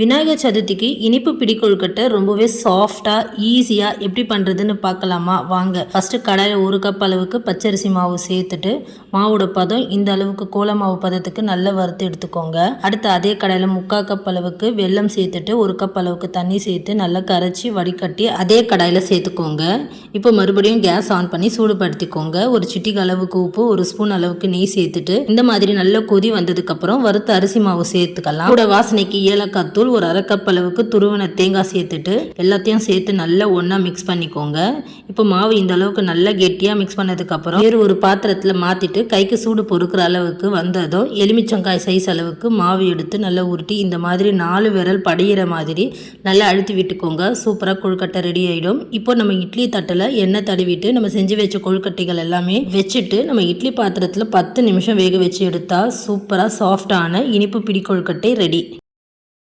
விநாயகர் சதுர்த்திக்கு இனிப்பு பிடிக்கொழுக்கட்டை ரொம்பவே சாஃப்டாக ஈஸியாக எப்படி பண்ணுறதுன்னு பார்க்கலாமா? வாங்க. ஃபஸ்ட்டு கடாயில் ஒரு கப் அளவுக்கு பச்சரிசி மாவு சேர்த்துட்டு மாவோட பதம் இந்த அளவுக்கு கோல மாவு பதத்துக்கு நல்லா வறுத்து எடுத்துக்கோங்க. அடுத்து அதே கடாயில் முக்கால் கப் அளவுக்கு வெல்லம் சேர்த்துட்டு ஒரு கப் அளவுக்கு தண்ணி சேர்த்து நல்லா கரைச்சி வடிகட்டி அதே கடாயில் சேர்த்துக்கோங்க. இப்போ மறுபடியும் கேஸ் ஆன் பண்ணி சூடுபடுத்திக்கோங்க. ஒரு சிட்டிக்கு அளவுக்கு உப்பு ஒரு ஸ்பூன் அளவுக்கு நெய் சேர்த்துட்டு இந்த மாதிரி நல்ல கொதி வந்ததுக்கப்புறம் வறுத்த அரிசி மாவு சேர்த்துக்கலாம். கூட வாசனைக்கு ஏலக்காய் தூள் ஒரு அரை கப் அளவுக்கு துருவன தேங்காய் சேர்த்துட்டு எல்லாத்தையும் சேர்த்து நல்லா ஒன்றா மிக்ஸ் பண்ணிக்கோங்க. இப்போ மாவு இந்த அளவுக்கு நல்லா கெட்டியாக மிக்ஸ் பண்ணதுக்கப்புறம் வேறு ஒரு பாத்திரத்தில் மாற்றிட்டு கைக்கு சூடு பொறுக்கிற அளவுக்கு வந்ததும் எலுமிச்சங்காய் சைஸ் அளவுக்கு மாவு எடுத்து நல்லா உருட்டி இந்த மாதிரி நாலு விரல் படையிற மாதிரி நல்லா அழுத்தி விட்டுக்கோங்க. சூப்பராக கொழுக்கட்டை ரெடி ஆகிடும் இப்போ நம்ம இட்லி தட்டில் எண்ணெய் தடவிட்டு நம்ம செஞ்சு வச்ச கொழுக்கட்டைகள் எல்லாமே வச்சுட்டு நம்ம இட்லி பாத்திரத்தில் பத்து நிமிஷம் வேக வச்சு எடுத்தால் சூப்பராக சாஃப்டான இனிப்பு பிடி கொழுக்கட்டை ரெடி